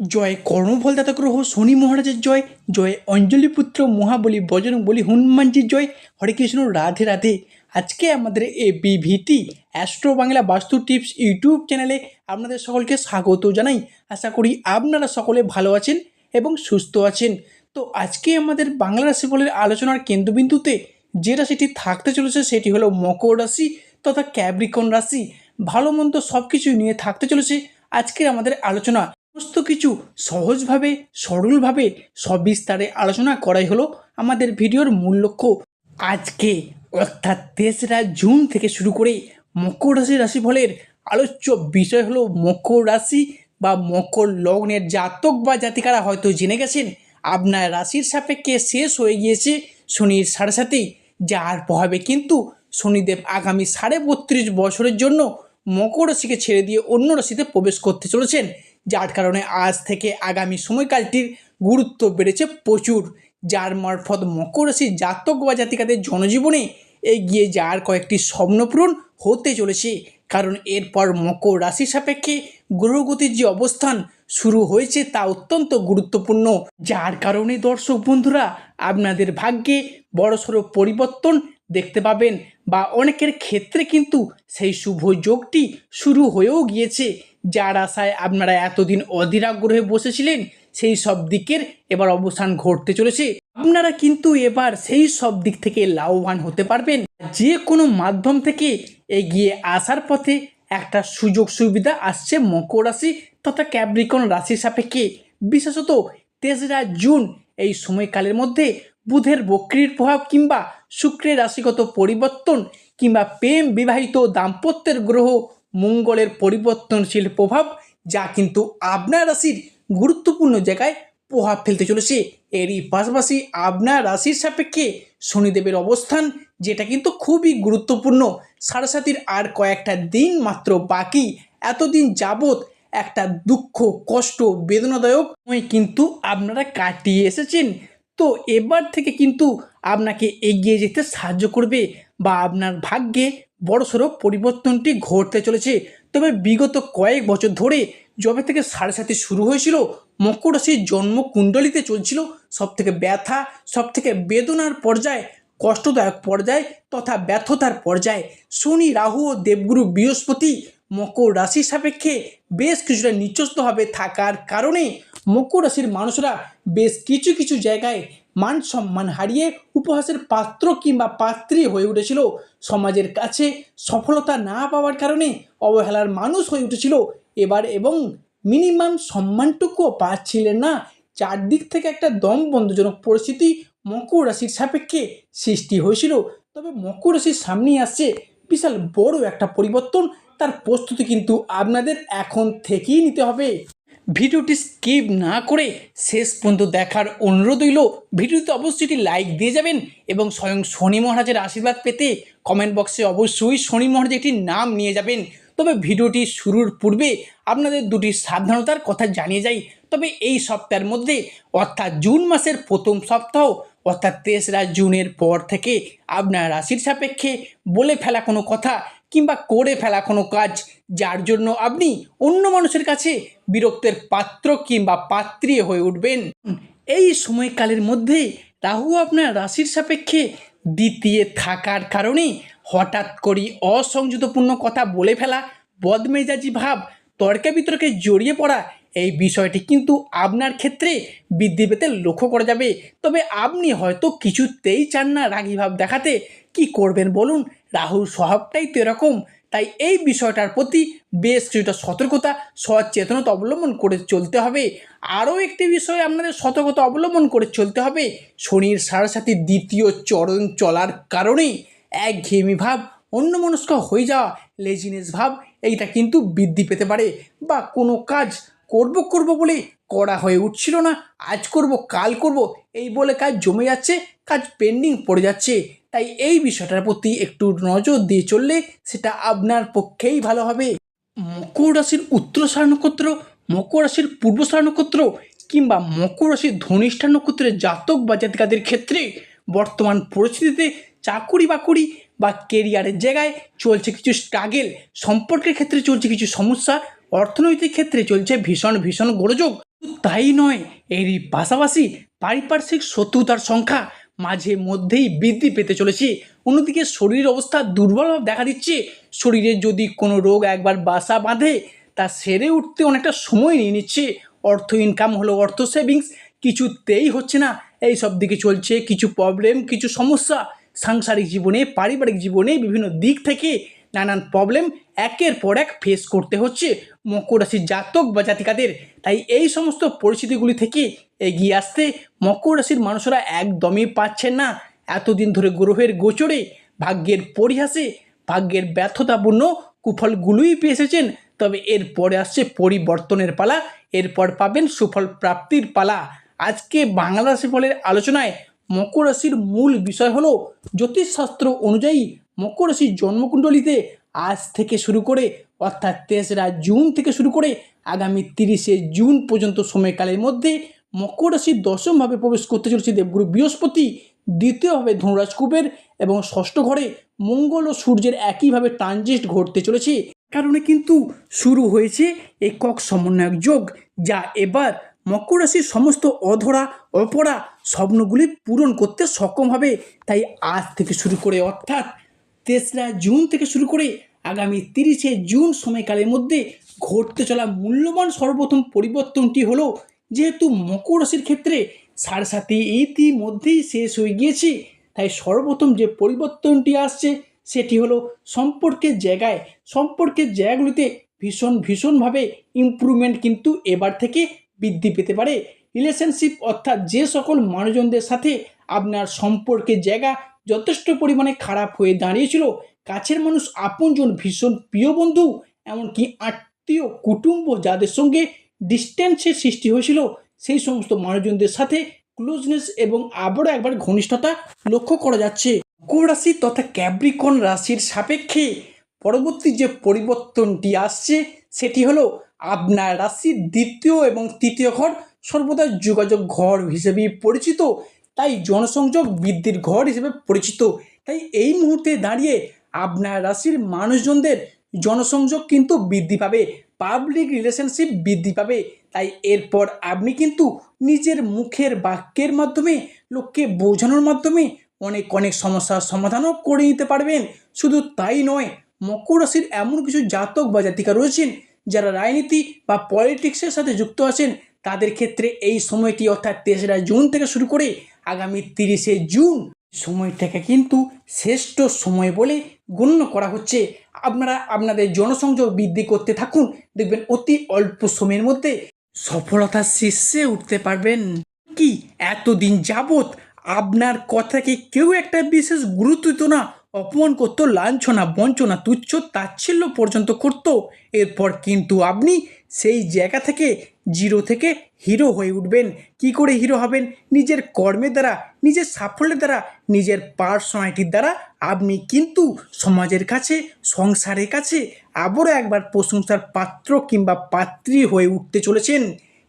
জয় কর্মফলদাতা গ্রহ শনি মহারাজের জয় জয় অঞ্জলি পুত্র মহাবলী বজরং বলি হনুমানজির জয়। হরে কৃষ্ণ, রাধে রাধে। আজকে আমাদের এ বিভিটি অ্যাস্ট্রো বাংলা বাস্তু টিপস ইউটিউব চ্যানেলে আপনাদের সকলকে স্বাগত জানাই। আশা করি আপনারা সকলে ভালো আছেন এবং সুস্থ আছেন। তো আজকে আমাদের বাংলা রাশিফলের আলোচনার কেন্দ্রবিন্দুতে যে রাশিটি থাকতে চলেছে সেটি হলো মকর রাশি তথা ক্যাব্রিকন রাশি। ভালো মন্দ সব কিছুই নিয়ে থাকতে চলেছে আজকের আমাদের আলোচনা। সমস্ত কিছু সহজভাবে, সরলভাবে, সবিস্তারে আলোচনা করাই হলো আমাদের ভিডিওর মূল লক্ষ্য। আজকে, অর্থাৎ তেসরা জুন থেকে শুরু করে মকর রাশি রাশিফলের আলোচ্য বিষয় হলো মকর রাশি বা মকর লগ্নের জাতক বা জাতিকারা হয়তো জেনে গেছেন, আপনার রাশির সাপেক্ষে শেষ হয়ে গিয়েছে শনির সাড়ে সাথেই যার প্রভাবে কিন্তু শনিদেব আগামী সাড়ে বত্রিশ বছরের জন্য মকর রাশিকে ছেড়ে দিয়ে অন্য রাশিতে প্রবেশ করতে চলেছেন। যার কারণে আজ থেকে আগামী সময়কালটির গুরুত্ব বেড়েছে প্রচুর, যার মারফত মকর রাশির জাতক বা জাতিকাদের জনজীবনে এগিয়ে যাওয়ার কয়েকটি স্বপ্নপূরণ হতে চলেছে। কারণ এরপর মকর রাশি সাপেক্ষে গ্রহগতির যে অবস্থান শুরু হয়েছে তা অত্যন্ত গুরুত্বপূর্ণ। যার কারণে দর্শক বন্ধুরা, আপনাদের ভাগ্যে বড়সড় পরিবর্তন দেখতে পাবেন বা অনেকের ক্ষেত্রে কিন্তু সেই শুভ যোগটি শুরু হয়েও গিয়েছে। যার আশায় আপনারা এতদিন অধীরাগ্রহে বসেছিলেন, সেই সব দিকের এবার অবসান ঘটতে চলেছে। আপনারা কিন্তু এবার সেই সব দিক থেকে লাভবান হতে পারবেন। যে কোনো মাধ্যম থেকে এগিয়ে আসার পথে একটা সুযোগ সুবিধা আসছে মকর রাশি তথা ক্যাব্রিকন রাশির সাপেক্ষে। বিশেষত তেসরা জুন এই সময়কালের মধ্যে বুধের বক্রির প্রভাব কিংবা শুক্রের রাশিগত পরিবর্তন কিংবা প্রেম বিবাহিত দাম্পত্যের গ্রহ মঙ্গলের পরিবর্তনশীল প্রভাব যা কিন্তু আপনার রাশির গুরুত্বপূর্ণ জায়গায় প্রভাব ফেলতে চলেছে। এরই পাশাপাশি আপনার রাশির সাপেক্ষে শনিদেবের অবস্থান যেটা কিন্তু খুবই গুরুত্বপূর্ণ। সারাসাতির আর কয়েকটা দিন মাত্র বাকি। এতদিন যাবৎ একটা দুঃখ, কষ্ট, বেদনাদায়ক কিন্তু আপনারা কাটিয়ে এসেছেন। তো এবার থেকে কিন্তু আপনাকে এগিয়ে যেতে সাহায্য করবে বা আপনার ভাগ্যে বড়সড় পরিবর্তনটি ঘটতে চলেছে। তবে বিগত কয়েক বছর ধরে যবে থেকে সাড়ে সাথে শুরু হয়েছিল, মকর রাশির জন্ম কুণ্ডলিতে চলছিল সব থেকে ব্যথা সব থেকে বেদনার পর্যায়ে, কষ্টদায়ক পর্যায় তথা ব্যর্থতার পর্যায়ে। শনি, রাহু ও দেবগুরু বৃহস্পতি মকর রাশির সাপেক্ষে বেশ কিছুটা নিচস্তভাবে থাকার কারণে মকর রাশির মানুষরা বেশ কিছু কিছু জায়গায় মান সম্মান হারিয়ে উপহাসের পাত্র কিংবা পাত্রী হয়ে উঠেছিল। সমাজের কাছে সফলতা না পাওয়ার কারণে অবহেলার মানুষ হয়ে উঠেছিল। এবার এবং মিনিমাম সম্মানটুকুও পাচ্ছিলেন না। চারদিক থেকে একটা দম বন্ধজনক পরিস্থিতি মকর রাশির সাপেক্ষে সৃষ্টি হয়েছিল। তবে মকর রাশির সামনেই আসছে বিশাল বড় একটা পরিবর্তন। তার প্রস্তুতি কিন্তু আপনাদের এখন থেকেই নিতে হবে। ভিডিওটি স্কিপ না করে শেষ পর্যন্ত দেখার অনুরোধ রইল, ভিডিওতে অবশ্যই লাইক দিয়ে যাবেন এবং স্বয়ং শনি মহারাজের আশীর্বাদ পেতে কমেন্ট বক্সে অবশ্যই শনি মহারাজের একটি নাম নিয়ে যাবেন। তবে ভিডিওটি শুরুর পূর্বে আপনাদের দুটি সাবধানতার কথা জানিয়ে যাই। তবে এই সপ্তাহের মধ্যে, অর্থাৎ জুন মাসের প্রথম সপ্তাহ, অর্থাৎ তেসরা জুনের পর থেকে আপনার রাশির সাপেক্ষে বলে ফেলা কোনো কথা কিংবা করে ফেলা কোনো কাজ, যার জন্য আপনি অন্য মানুষের কাছে বিরক্তের পাত্র কিংবা পাত্রী হয়ে উঠবেন। এই সময়কালের মধ্যে রাহু আপনার রাশির সাপেক্ষে দ্বিতীয় থাকার কারণে হঠাৎ করে অসংযতপূর্ণ কথা বলে ফেলা, বদমেজাজি ভাব তর্কে বিতর্কে জড়িয়ে পড়া, এই বিষয়টি কিন্তু আপনার ক্ষেত্রে বৃদ্ধি পেতে লক্ষ্য করা যাবে। তবে আপনি হয়তো কিছুতেই চান না রাগী ভাব দেখাতে। কি করবেন বলুন? রাহুর স্বভাবটাই তো এরকম। তাই এই বিষয়টার প্রতি বেশ কিছুটা সতর্কতা, সচেতনতা অবলম্বন করে চলতে হবে। আরও একটি বিষয় আপনাদের সতর্কতা অবলম্বন করে চলতে হবে। শনির সারাসাথী দ্বিতীয় চরণ চলার কারণেই একঘেয়েমি ভাব, অন্যমনস্ক হয়ে যাওয়া লেজিনেস ভাব, এইটা কিন্তু বৃদ্ধি পেতে পারে বা কোনো কাজ করব করব বলে করা হয়ে উঠছিল না। আজ করব, কাল করব, এই বলে কাজ জমে যাচ্ছে, কাজ পেন্ডিং পড়ে যাচ্ছে। তাই এই বিষয়টার প্রতি একটু নজর দিয়ে চললে সেটা আপনার পক্ষেই ভালো হবে। মকর রাশির উত্তরসার নক্ষত্র, মকর রাশির পূর্বসার নক্ষত্র কিংবা মকর রাশির ধনিষ্ঠা নক্ষত্রের জাতক বা জাতিকাদের ক্ষেত্রে বর্তমান পরিস্থিতিতে চাকুরি বাকুরি বা কেরিয়ারের জায়গায় চলছে কিছু স্ট্রাগেল সম্পর্কের ক্ষেত্রে চলছে কিছু সমস্যা, অর্থনৈতিক ক্ষেত্রে চলছে ভীষণ ভীষণ গোলযোগ। তাই নয়, এরই পাশাপাশি পারিপার্শ্বিক শত্রুতার সংখ্যা মাঝে মধ্যেই বৃদ্ধি পেতে চলেছে। অন্যদিকে শরীরের অবস্থা দুর্বলভাব দেখা দিচ্ছে। শরীরে যদি কোনো রোগ একবার বাসা বাঁধে, তা সেরে উঠতে অনেকটা সময় নিয়ে নিচ্ছে। অর্থ ইনকাম হলো অর্থ সেভিংস কিছুতেই হচ্ছে না। এই সব দিকে চলছে, কিছু প্রবলেম কিছু সমস্যা। সাংসারিক জীবনে, পারিবারিক জীবনে বিভিন্ন দিক থেকে নানান প্রবলেম একের পর এক ফেস করতে হচ্ছে। মকর রাশির জাতক বা জাতিকাদের। তাই এই সমস্ত পরিস্থিতিগুলি থেকে এগিয়ে আসতে মকর রাশির মানুষরা একদমই পাচ্ছেন না। এতদিন ধরে গ্রহের গোচরে ভাগ্যের পরিহাসে, ভাগ্যের ব্যর্থতাপূর্ণ কুফলগুলোই পেয়ে এসেছেন। তবে এরপরে আসছে পরিবর্তনের পালা, এরপর পাবেন সুফল প্রাপ্তির পালা। আজকে বাংলা রাশিফলের আলোচনায় মকর রাশির মূল বিষয় হলো জ্যোতিষশাস্ত্র অনুযায়ী মকর রাশির জন্মকুণ্ডলিতে আজ থেকে শুরু করে, অর্থাৎ তেসরা জুন থেকে শুরু করে আগামী তিরিশে জুন পর্যন্ত সময়কালের মধ্যে মকর রাশির দশমভাবে প্রবেশ করতে চলেছে দেবগুরু। বৃহস্পতি দ্বিতীয়ভাবে ধনুরাজ কুবের এবং ষষ্ঠ ঘরে মঙ্গল ও সূর্যের একইভাবে ট্রানজিস্ট ঘটতে চলেছে। কারণে কিন্তু শুরু হয়েছে একক সমন্বয়ক যোগ, যা এবার মকর রাশির সমস্ত অধরা, অপরা স্বপ্নগুলি পূরণ করতে সক্ষম হবে। তাই আজ থেকে শুরু করে অর্থাৎ তেসরা জুন থেকে শুরু করে আগামী তিরিশে জুন সময়কালের মধ্যে ঘটতে চলা মূল্যবান সর্বপ্রথম পরিবর্তনটি হলো যেহেতু মকর রাশির ক্ষেত্রে সাড়ে সাথে ইতিমধ্যেই শেষ হয়ে গিয়েছে, তাই সর্বপ্রথম যে পরিবর্তনটি আসছে সেটি হলো সম্পর্কের জায়গায়, সম্পর্কের জায়গাগুলিতে ভীষণ ভীষণভাবে ইমপ্রুভমেন্ট কিন্তু এবার থেকে বৃদ্ধি পেতে পারে। রিলেশনশিপ অর্থাৎ যে সকল মানুষজনদের সাথে আপনার সম্পর্কের জায়গা যথেষ্ট পরিমাণে খারাপ হয়ে দাঁড়িয়েছিল, কাছের মানুষ আপনজন ভীষণ প্রিয় বন্ধু, এমনকি আত্মীয়, কুটুম্ব যাদের সঙ্গে ডিস্টেন্সের সৃষ্টি হয়েছিল। সেই সমস্ত মানুষজনদের সাথে ক্লোজনেস এবং আবারও একবার ঘনিষ্ঠতা লক্ষ্য করা যাচ্ছে। মকর রাশি তথা ক্যাব্রিকন রাশির সাপেক্ষে পরবর্তী যে পরিবর্তনটি আসছে, সেটি হলো আপনার রাশির দ্বিতীয় এবং তৃতীয় ঘর সর্বদা যোগাযোগ ঘর হিসেবেই পরিচিত। তাই জনসংযোগ বৃদ্ধির ঘর হিসেবে পরিচিত। তাই এই মুহূর্তে দাঁড়িয়ে আপনার রাশির মানুষজনদের জনসংযোগ কিন্তু বৃদ্ধি পাবে। পাবলিক রিলেশনশিপ বৃদ্ধি পাবে। তাই এরপর আপনি কিন্তু নিজের মুখের বাক্যের মাধ্যমে, লোককে বোঝানোর মাধ্যমে অনেক অনেক সমস্যার সমাধানও করে নিতে পারবেন। শুধু তাই নয়, মকর রাশির এমন কিছু জাতক বা জাতিকা রয়েছেন, যারা রাজনীতি বা পলিটিক্সের সাথে যুক্ত আছেন, তাদের ক্ষেত্রে এই সময়টি অর্থাৎ তেসরা জুন থেকে শুরু করে আগামী তিরিশে জুন সময়টাকে কিন্তু শ্রেষ্ঠ সময় বলে গণ্য করা হচ্ছে। আপনারা আপনাদের জনসংযোগ বৃদ্ধি করতে থাকুন। দেখবেন অতি অল্প সময়ের মধ্যে সফলতার শীর্ষে উঠতে পারবেন। কি? এতদিন যাবত আপনার কথাকে কেউ একটা বিশেষ গুরুত্ব দিত না। অপমান করতো, লাঞ্ছনা, বঞ্চনা, তুচ্ছ তাচ্ছিল্য পর্যন্ত করত। এরপর কিন্তু আপনি সেই জায়গা থেকে জিরো থেকে হিরো হয়ে উঠবেন। কি করে হিরো হবেন? নিজের কর্মের দ্বারা, নিজের সাফল্যের দ্বারা, নিজের পার্সোনালিটির দ্বারা আপনি কিন্তু সমাজের কাছে, সংসারের কাছে আবারও একবার প্রশংসার পাত্র কিংবা পাত্রী হয়ে উঠতে চলেছেন।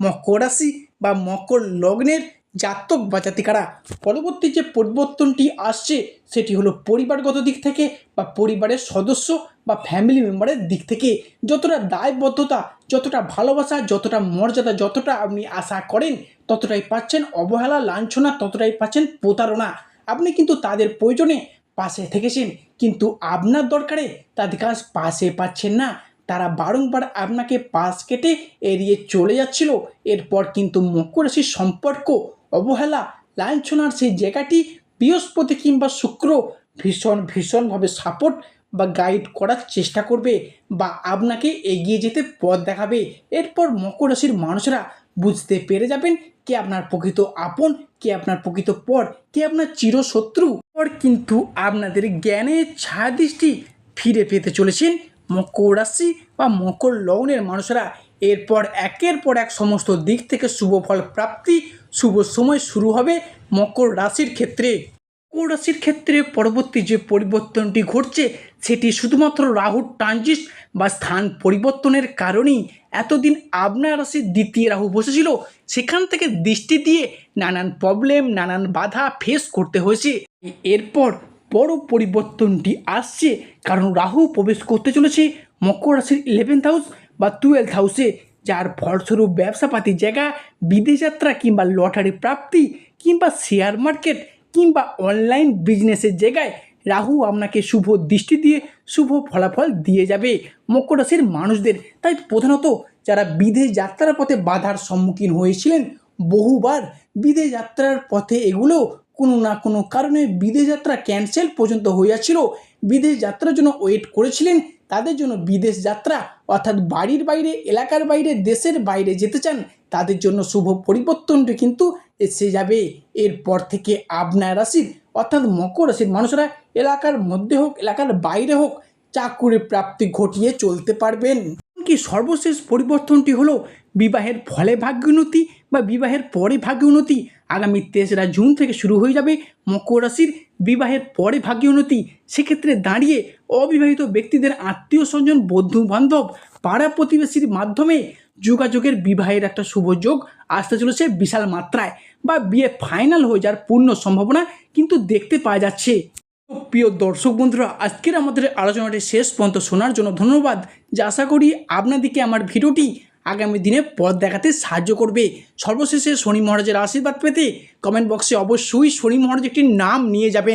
মকর রাশি বা মকর লগ্নের জাতক বা জাতিকারা। পরবর্তী যে পরিবর্তনটি আসছে, সেটি হলো পরিবারগত দিক থেকে বা পরিবারের সদস্য বা ফ্যামিলি মেম্বারের দিক থেকে। যতটা দায়বদ্ধতা, যতটা ভালোবাসা, যতটা মর্যাদা, যতটা আপনি আশা করেন, ততটাই পাচ্ছেন অবহেলা, লাঞ্ছনা, ততটাই পাচ্ছেন প্রতারণা। আপনি কিন্তু তাদের প্রয়োজনে পাশে থেকেছেন, কিন্তু আপনার দরকারে তাদের কাজ পাশে পাচ্ছেন না। তারা বারংবার আপনাকে পাশ কেটে এড়িয়ে চলে যাচ্ছিল। এরপর কিন্তু মকর রাশির সম্পর্ক অবহেলা, লাঞ্ছনার সেই জায়গাটি বৃহস্পতি কিংবা শুক্র ভীষণ, ভীষণভাবে সাপোর্ট বা গাইড করার চেষ্টা করবে বা আপনাকে এগিয়ে যেতে পথ দেখাবে। এরপর মকর রাশির মানুষরা বুঝতে পেরে যাবেন কে আপনার প্রকৃত আপন, কে আপনার প্রকৃত পর, কে আপনার চিরশত্রু। পর কিন্তু আপনাদের জ্ঞানের ছায়া দৃষ্টি ফিরে পেতে চলেছেন মকর রাশি বা মকর লগ্নের মানুষরা। এরপর একের পর এক সমস্ত দিক থেকে শুভ ফল প্রাপ্তি শুভ সময় শুরু হবে মকর রাশির ক্ষেত্রে। মকর রাশির ক্ষেত্রে পরবর্তী যে পরিবর্তনটি ঘটছে, সেটি শুধুমাত্র রাহুর ট্রানজিট বা স্থান পরিবর্তনের কারণেই। এতদিন আপনার রাশির দ্বিতীয় রাহু বসেছিল, সেখান থেকে দৃষ্টি দিয়ে নানান প্রবলেম নানান বাধা ফেস করতে হয়েছে। এরপর বড় পরিবর্তনটি আসছে, কারণ রাহু প্রবেশ করতে চলেছে মকর রাশির ইলেভেন্থ হাউস বা টুয়েলথ হাউসে যার ফলস্বরূপ ব্যবসাপাতির জায়গা, বিদেশ যাত্রা কিংবা লটারি প্রাপ্তি কিংবা শেয়ার মার্কেট কিংবা অনলাইন বিজনেসের জায়গায় রাহু আপনাকে শুভ দৃষ্টি দিয়ে শুভ ফলাফল দিয়ে যাবে। মকর রাশির মানুষদের, তাই প্রধানত যারা বিদেশ যাত্রার পথে বাধার সম্মুখীন হয়েছিলেন, বহুবার বিদেশ যাত্রার পথে এগুলো কোনো না কোনো কারণে বিদেশ যাত্রা ক্যান্সেল পর্যন্ত হয়ে যাচ্ছিল বিদেশ যাত্রার জন্য ওয়েট করেছিলেন তাদের জন্য বিদেশ যাত্রা অর্থাৎ বাড়ির বাইরে, এলাকার বাইরে, দেশের বাইরে যেতে চান, তাদের জন্য শুভ পরিবর্তনটি কিন্তু এসে যাবে। এরপর থেকে আপনার রাশির অর্থাৎ মকর রাশির মানুষরা এলাকার মধ্যে হোক, এলাকার বাইরে হোক, চাকুরি প্রাপ্তি ঘটিয়ে চলতে পারবেন। কি সর্বশেষ পরিবর্তনটি হলো বিবাহের ফলে ভাগ্য উন্নতি বা বিবাহের পরে ভাগ্য উন্নতি। আগামী তেসরা জুন থেকে শুরু হয়ে যাবে মকর রাশির বিবাহের পরে ভাগ্য উন্নতি, সেক্ষেত্রে দাঁড়িয়ে অবিবাহিত ব্যক্তিদের আত্মীয় স্বজন বন্ধু বান্ধব পাড়া প্রতিবেশীর মাধ্যমে যোগাযোগের বিবাহের একটা শুভ যোগ আসতে চলেছে বিশাল মাত্রায় বা বিয়ে ফাইনাল হয়ে যাওয়ার পূর্ণ সম্ভাবনা কিন্তু দেখতে পাওয়া যাচ্ছে। প্রিয় দর্শক বন্ধুরা, আজকের আমাদের আলোচনাটি শেষ পর্যন্ত শোনার জন্য ধন্যবাদ। যা আশা করি আপনাদেরকে আমার ভিডিওটি আগামী দিনে পথ দেখাতে সাহায্য করবে। সর্বশেষে শনি মহারাজের আশীর্বাদ পেতে কমেন্ট বক্সে অবশ্যই শনি মহারাজ একটি নাম নিয়ে যাবেন।